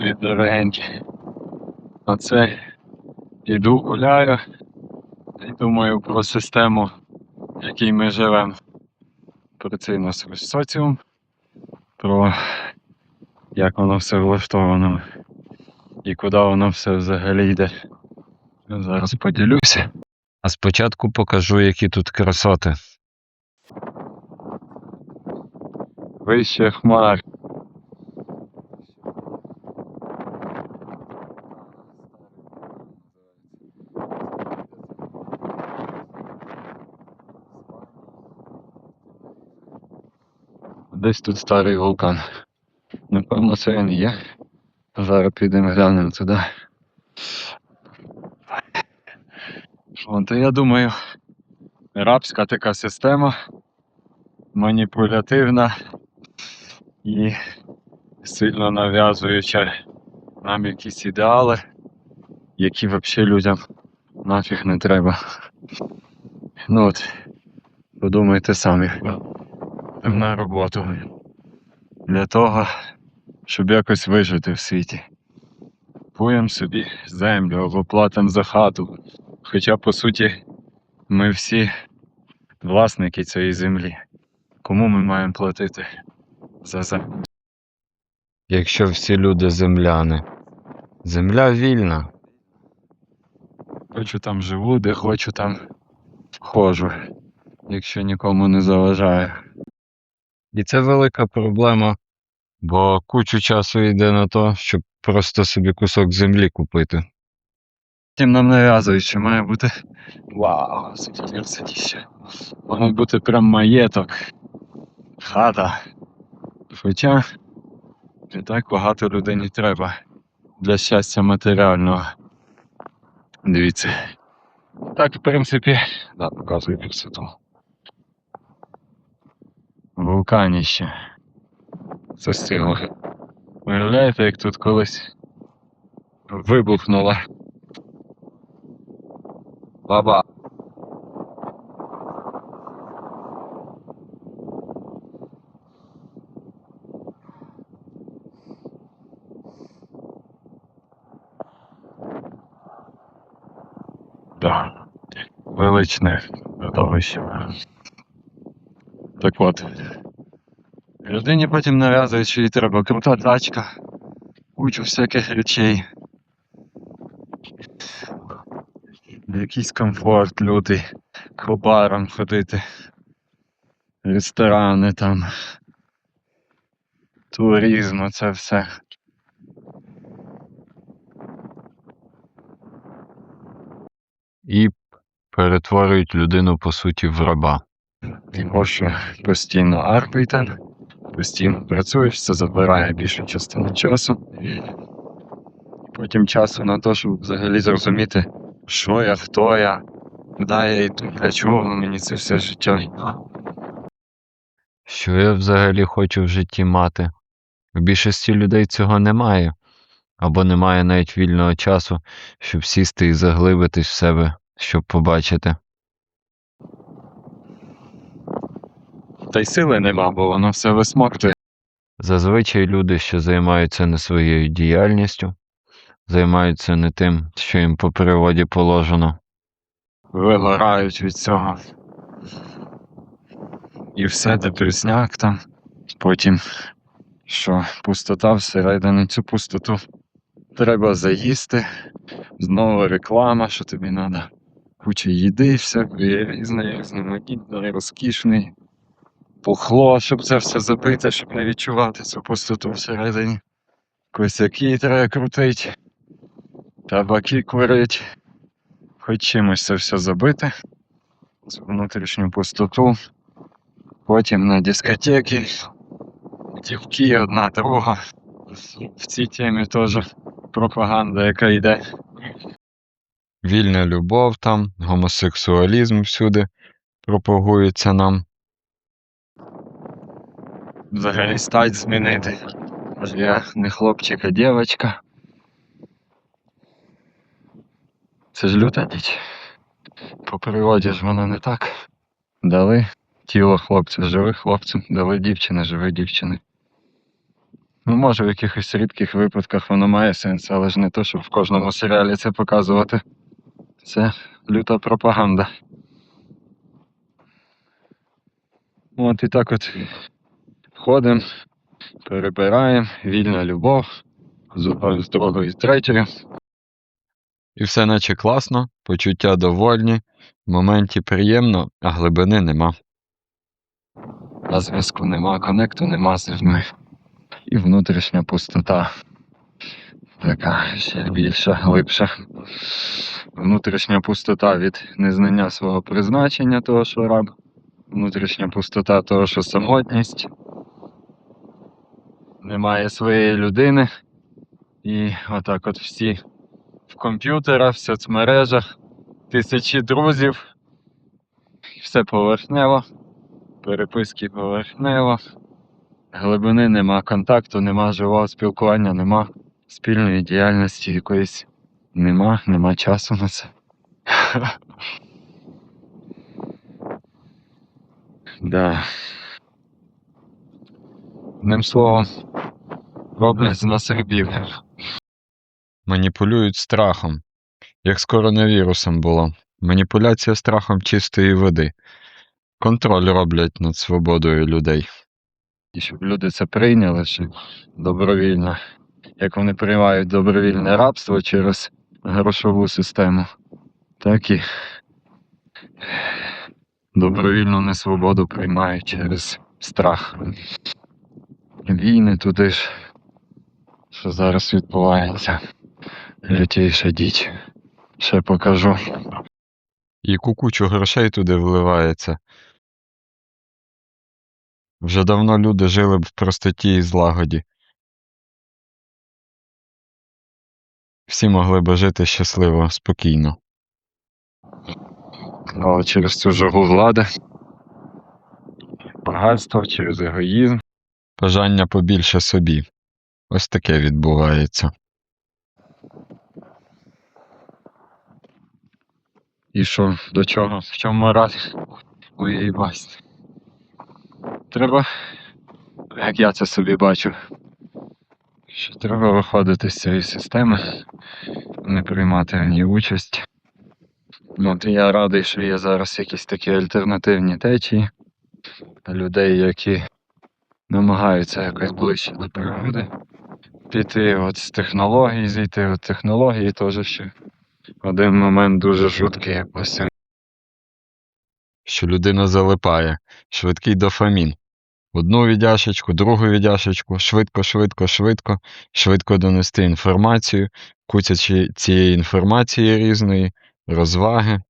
Від дорогенькі. Оце іду гуляю і думаю про систему, в якій ми живемо. Про цей наш соціум, про як воно все влаштовано і куди воно все взагалі йде. Зараз поділюся. А спочатку покажу, які тут красоти. Вище хмар. Десь тут старий вулкан. Напевно, це він є. Зараз підемо глянемо туди. Вон, то я думаю, рабська така система, маніпулятивна і сильно нав'язуюча нам якісь ідеали, які взагалі людям нафіг не треба. Ну от, подумайте самі на роботу для того, щоб якось вижити в світі. Купуємо собі землю або платимо за хату. Хоча, по суті, ми всі власники цієї землі. Кому ми маємо платити за землю? Якщо всі люди земляни, земля вільна. Хочу там живу, де хочу там ходжу, якщо нікому не заважає. І це велика проблема, бо кучу часу йде на то, щоб просто собі кусок землі купити. Тим нам нав'язують, що має бути. Вау, красотіще. Має бути прям маєток. Хата. Хоча не так багато людині треба для щастя матеріального. Дивіться. Так, в принципі, да, показую красоту. Вулканіще. Це стило. Уявляєте, як тут колись вибухнуло. Баба. Величне видовище. Так от. Людині потім нав'язують, що їй треба крута тачка, кучу всяких речей. Якийсь комфорт лютий, по барам ходити, ресторани там, туризм, це все. І перетворюють людину по суті в раба. Тому що постійно арбійтер, постійно працюєш, це забирає більшу частину часу. Потім часу на те, щоб взагалі зрозуміти, що я, хто я, куди я йду, для чого мені це все життя. Що я взагалі хочу в житті мати? У більшості людей цього немає, або немає навіть вільного часу, щоб сісти і заглибитись в себе, щоб побачити. Та й сили нема, бо воно все висмоктує. Зазвичай люди, що займаються не своєю діяльністю, займаються не тим, що їм по природі положено. Вигорають від цього. І все депресняк там. Потім, що пустота всередині цю пустоту треба заїсти. Знову реклама, що тобі треба. Куча їди, всякої різної, різноманітної, розкішної пухло, щоб це все забити, щоб не відчувати цю пустоту всередині. Косяки треба крутить, табаки курить. Хоч чимось це все забити, цю внутрішню пустоту. Потім на дискотеки, дівки одна друга. В цій темі теж пропаганда, яка йде. Вільна любов там, гомосексуалізм всюди пропагується нам взагалі стать змінити. Я не хлопчик, а дівчинка. Це ж люта діч. По природі ж вона не так. Дали тіло хлопця живе хлопцю, дали дівчини живе дівчини. Ну, може, в якихось рідких випадках воно має сенс, але ж не то, щоб в кожному серіалі це показувати. Це люта пропаганда. От і так от ходимо, перебираємо, вільна любов з з другою, з третьою. І все наче класно, почуття довольні, в моменті приємно, а глибини нема. А зв'язку нема, конекту нема з людьми. І внутрішня пустота. Така ще більша, глибша. Внутрішня пустота від незнання свого призначення, того, що раб. Внутрішня пустота того, що самотність. Немає своєї людини. І отак от всі в комп'ютерах, в соцмережах, тисячі друзів. Все поверхнево, переписки поверхнево. Глибини нема, контакту, нема живого спілкування, нема спільної діяльності якоїсь. Нема, нема часу на це. Да. Одним словом, роблять з нас рабів. Маніпулюють страхом, як з коронавірусом було. Маніпуляція страхом чистої води. Контроль роблять над свободою людей. І щоб люди це прийняли, що добровільно, як вони приймають добровільне рабство через грошову систему, так і добровільну несвободу приймають через страх. Війни туди ж, що зараз відбувається. Лютіша діч. Ще покажу. І кукучу грошей туди вливається. Вже давно люди жили б в простоті і злагоді. Всі могли б жити щасливо, спокійно. Але через цю жагу влади, багатство, через егоїзм, бажання побільше собі. Ось таке відбувається. І що, до чого? В чому мораль моєї басні? Треба, як я це собі бачу, що треба виходити з цієї системи, не приймати в ній участь. Ну, От я радий, що є зараз якісь такі альтернативні течії людей, які намагаються якось ближче до природи. Піти от з технологій, зійти від технології теж ще один момент дуже жуткий якось. Що людина залипає, швидкий дофамін. Одну віддяшечку, другу віддяшечку, швидко, швидко, швидко, швидко донести інформацію, куця цієї інформації різної, розваги.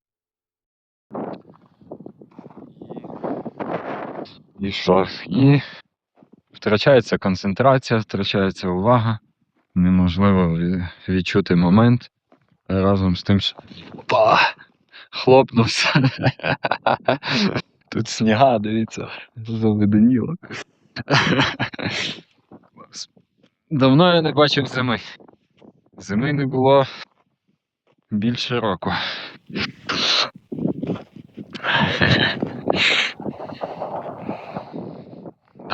І що? І втрачається концентрація, втрачається увага, неможливо відчути момент разом з тим, що Опа! хлопнувся. Тут сніга, дивіться, заведеніло. Давно я не бачив зими. Зими не було більше року.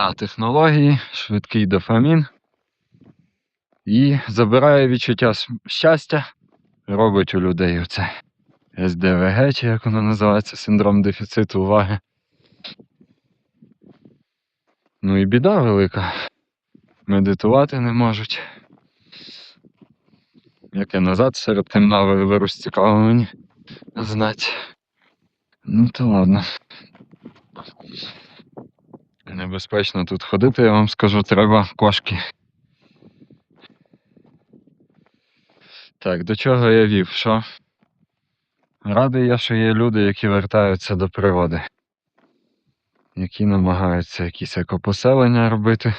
Да, технології, швидкий дофамін. І забирає відчуття щастя, робить у людей оце СДВГ, чи як воно називається, синдром дефіциту уваги. Ну і біда велика. Медитувати не можуть. Як я назад серед темна вирус цікаво мені знати. Ну то ладно. Небезпечно тут ходити, я вам скажу, треба кошки. Так, до чого я вів? Що? Радий я, що є люди, які вертаються до природи, які намагаються якісь екопоселення робити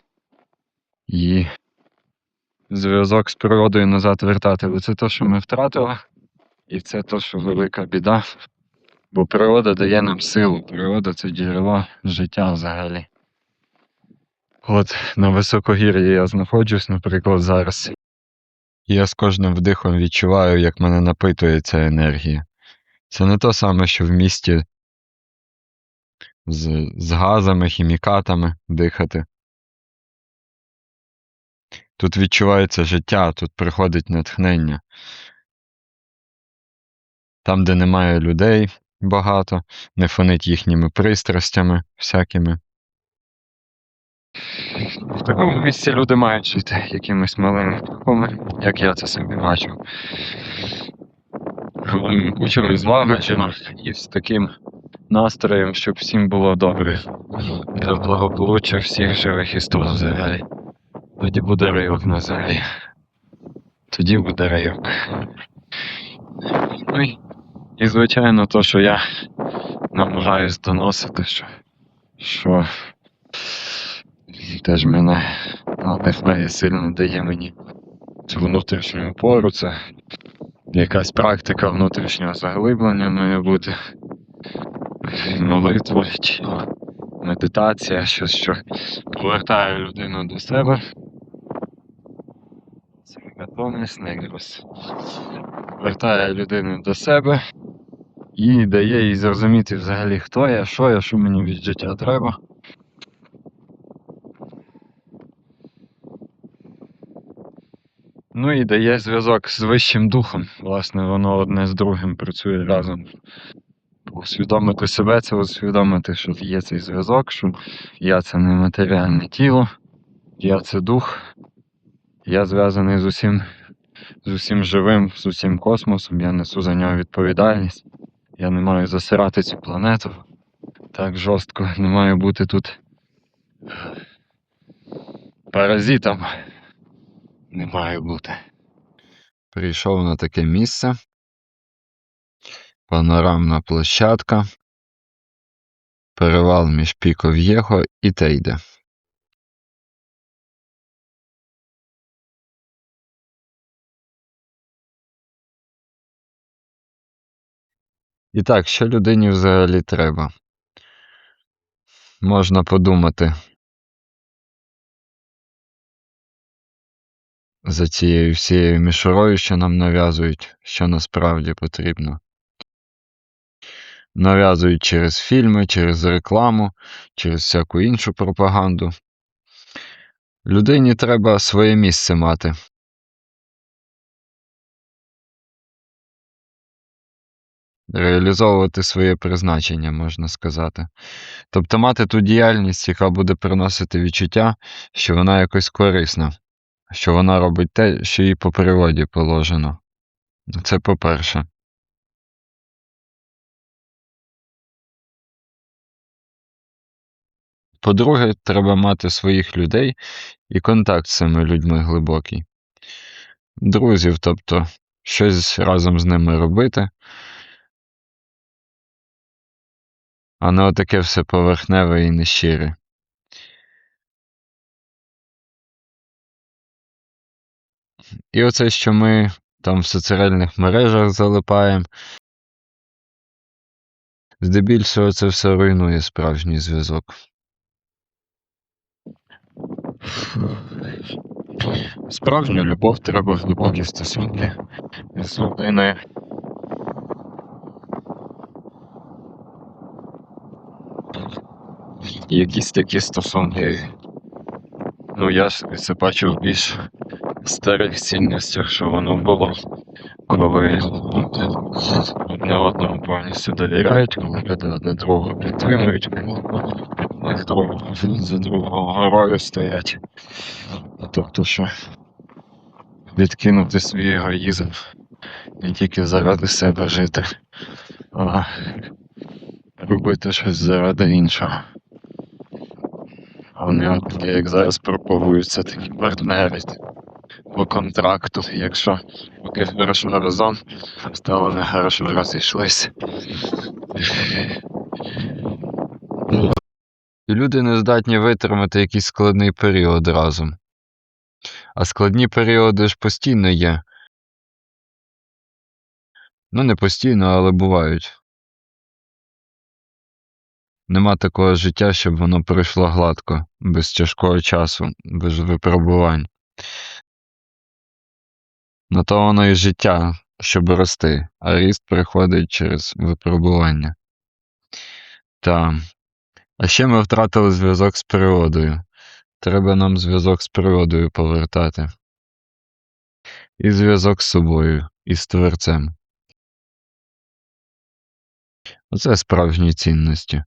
і зв'язок з природою назад вертати. Бо це те, що ми втратили, і це те, що велика біда. Бо природа дає нам силу, природа це джерело життя взагалі. От на високогір'ї я знаходжусь, наприклад, зараз. Я з кожним вдихом відчуваю, як мене напитує ця енергія. Це не то саме, що в місті з, з газами, хімікатами дихати. Тут відчувається життя, тут приходить натхнення. Там, де немає людей багато, не фонить їхніми пристрастями всякими. В такому місці люди мають жити якимись малими кроками, як я це собі бачу. Кучерою злагоджено і з таким настроєм, щоб всім було добре. Для благополуччя всіх живих істот взагалі. Тоді буде райок на землі. Тоді буде райок. Ну і, і звичайно, то, що я намагаюсь доносити, що, що теж мене надихає сильно дає мені цю внутрішню опору, це якась практика внутрішнього заглиблення має бути. Молитва чи медитація, щось, що повертає людину до себе. Це негрус. Повертає людину до себе і дає їй зрозуміти взагалі, хто я, що я, що мені від життя треба. Ну і дає зв'язок з вищим духом. Власне, воно одне з другим працює разом. Усвідомити себе, це усвідомити, що є цей зв'язок, що я це не матеріальне тіло, я це дух, я зв'язаний з усім, з усім живим, з усім космосом, я несу за нього відповідальність. Я не маю засирати цю планету так жорстко, не маю бути тут паразитом. Не маю бути. Прийшов на таке місце. Панорамна площадка. Перевал між Піков'єго і Тейде. І так, що людині взагалі треба? Можна подумати за цією всією мішурою, що нам нав'язують, що насправді потрібно. Нав'язують через фільми, через рекламу, через всяку іншу пропаганду. Людині треба своє місце мати. Реалізовувати своє призначення, можна сказати. Тобто мати ту діяльність, яка буде приносити відчуття, що вона якось корисна, що вона робить те, що їй по природі положено. Це по-перше. По-друге, треба мати своїх людей і контакт з цими людьми глибокий. Друзів, тобто, щось разом з ними робити, а не отаке все поверхневе і нещире. І оце, що ми там в соціальних мережах залипаємо, здебільшого це все руйнує справжній зв'язок. Справжню любов треба глибокі стосунки з людиною. Якісь такі стосунки. Ну, я собі це бачив старих цінностях, що воно було, коли одне одному повністю довіряють, коли люди одне другого підтримують, коли другого за другого горою стоять. Тобто, що відкинути свій егоїзм не тільки заради себе жити, а робити щось заради іншого. А Вони, як зараз пропагуються такі партнери по контракту, якщо поки хорошо разом, то вони хорошо розійшлися. Люди не здатні витримати якийсь складний період разом. А складні періоди ж постійно є. Ну, не постійно, але бувають. Нема такого життя, щоб воно пройшло гладко, без тяжкого часу, без випробувань. На то воно і життя, щоб рости, а ріст приходить через випробування. Та. А ще ми втратили зв'язок з природою. Треба нам зв'язок з природою повертати. І зв'язок з собою, і з творцем. Оце справжні цінності.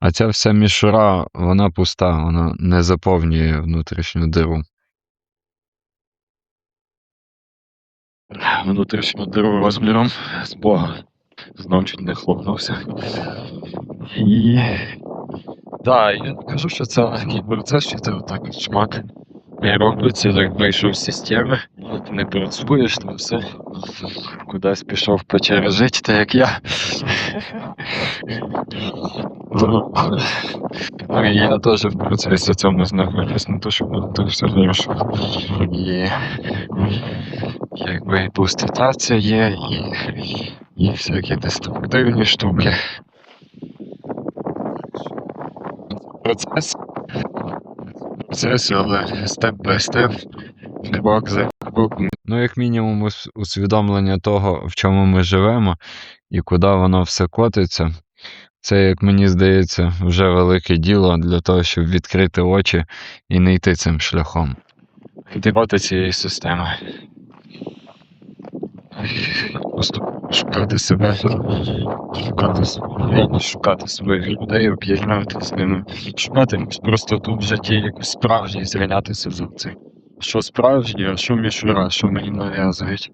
А ця вся мішура, вона пуста, вона не заповнює внутрішню диру. Внутрішню диру розміром з Бога. Знов чуть не хлопнувся. І. Так, я кажу, що це такий процес, що це отак шмат. І робиться, як вийшов з системи, ти не працюєш, то все. Кудись пішов в печері жити, так як я. Ну, я теж в процесі цьому знаходжусь, не то, що то все вирішив. Якби і пустота це є, і, і всякі деструктивні штуки. Процес. Процес, але степ бай степ, крок за кроком. Ну, як мінімум, усвідомлення того, в чому ми живемо і куди воно все котиться. Це, як мені здається, вже велике діло для того, щоб відкрити очі і не йти цим шляхом. Йти проти цієї системи. Просто шукати себе, шукати себе, шукати своїх людей, об'єднати з ними, шукати якусь простоту в житті, якусь справжність, зрівнятися з цим. Що справжнє, а що мішура, що мені нав'язують.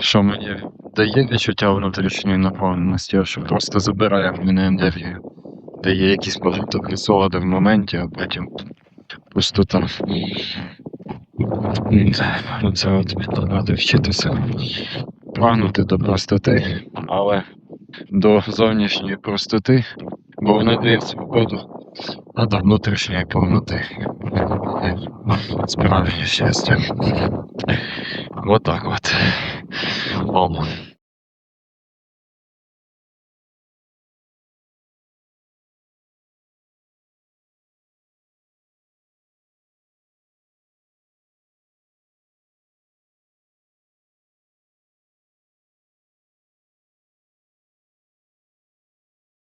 Що мені дає відчуття внутрішньої наповненості, а що просто забирає в мене енергію. Дає якісь пожиток солоди в моменті, а потім пустота. Ну, це от треба вчитися прагнути до простоти, але до зовнішньої простоти, бо вона дає свободу, а до внутрішньої повноти. Справжнє щастя. Вот так от. Ом.